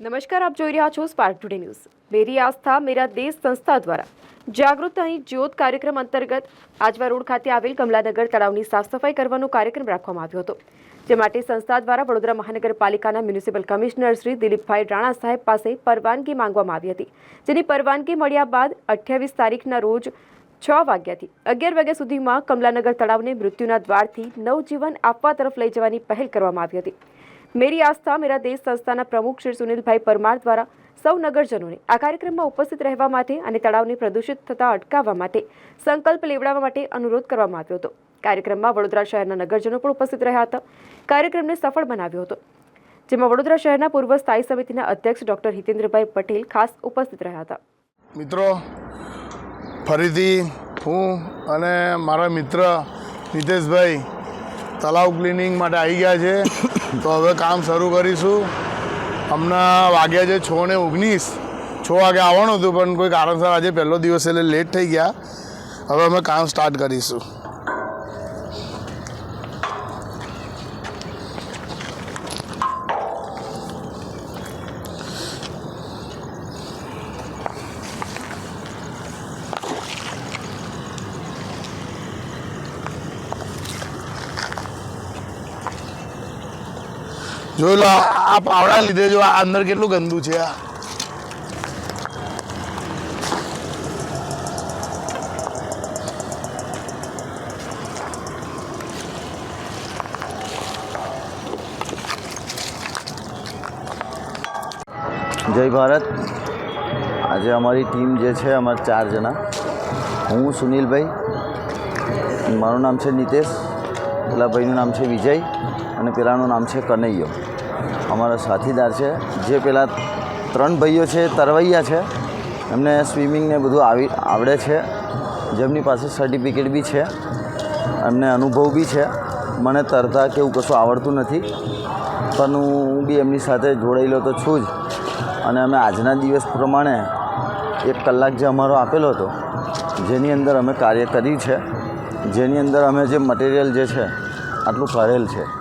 નમસ્કાર, આપ જોઈ રહ્યા છો સ્પાર્ક ટુડે ન્યૂઝ મેરી આસ્થા, મેરા દેશ સંસ્થા દ્વારા જાગૃત અહીં જ્યોત કાર્યક્રમ અંતર્ગત આજવા રોડ ખાતે આવેલ કમલાનગર તળાવની સાફ સફાઈ કરવાનો કાર્યક્રમ રાખવામાં આવ્યો હતો. જે માટે સંસ્થા દ્વારા વડોદરા મહાનગરપાલિકાના મ્યુનિસિપલ કમિશનર શ્રી દિલીપભાઈ રાણા સાહેબ પાસે પરવાનગી માંગવામાં આવી હતી. જેની પરવાનગી મળ્યા બાદ અઠ્યાવીસ તારીખના રોજ છ વાગ્યાથી અગિયાર વાગ્યા સુધીમાં કમલાનગર તળાવને મૃત્યુના દ્વારથી નવજીવન આપવા તરફ લઈ જવાની પહેલ કરવામાં આવી હતી. મેરી આસ્થા, મેરા દેશ સંસ્થાના પ્રમુખ શ્રી સુનિલભાઈ પરમાર દ્વારા સૌ નગરજનોને આ કાર્યક્રમમાં ઉપસ્થિત રહેવા માટે અને તળાવને પ્રદૂષિત થતા અટકાવવા માટે સંકલ્પ લેવડાવવા માટે અનુરોધ કરવામાં આવ્યો હતો. કાર્યક્રમમાં વડોદરા શહેરના નગરજનો પણ ઉપસ્થિત રહ્યા હતા. કાર્યક્રમને સફળ બનાવ્યો હતો. જેમાં વડોદરા શહેરના પૂર્વ સ્થાયી સમિતિના અધ્યક્ષ ડોક્ટર હિતેન્દ્રભાઈ પટેલ ખાસ ઉપસ્થિત રહ્યા હતા. મિત્રો, ફરીથી હું અને મારા મિત્ર નિતેશભાઈ તલાવ ક્લિનિંગ માટે આવી ગયા છે. તો હવે કામ શરૂ કરીશું. હમણાં વાગ્યા છે છ ને ઓગણીસ. છ વાગે આવવાનું હતું, પણ કોઈ કારણસર આજે પહેલો દિવસ એટલે લેટ થઈ ગયા. હવે અમે કામ સ્ટાર્ટ કરીશું. જોઈ લો, આ પાવડા લીધે જો આ અંદર કેટલું ગંદુ છે આ. જય ભારત. આજે અમારી ટીમ જે છે, અમારા ચાર જણા. હું, સુનિલભાઈ, મારું નામ છે નિતેશ પેલા ભાઈનું નામ છે વિજય, અને પેલાનું નામ છે કનૈયો. અમારા સાથીદાર છે, જે પેલા ત્રણ ભાઈઓ છે, તરવૈયા છે. એમને સ્વિમિંગને બધું આવી, આવડે છે. જેમની પાસે સર્ટિફિકેટ બી છે, એમને અનુભવ બી છે. મને તરતા કે એવું કશું આવડતું નથી. પણ હું બી એમની સાથે જોડાયેલો તો છું જ. અને અમે આજના દિવસ પ્રમાણે એક કલાક જે અમારો આપેલો હતો, જેની અંદર અમે કાર્ય કર્યું છે. જેની અંદર અમે જે મટીરિયલ જે છે, આટલું કરેલ છે.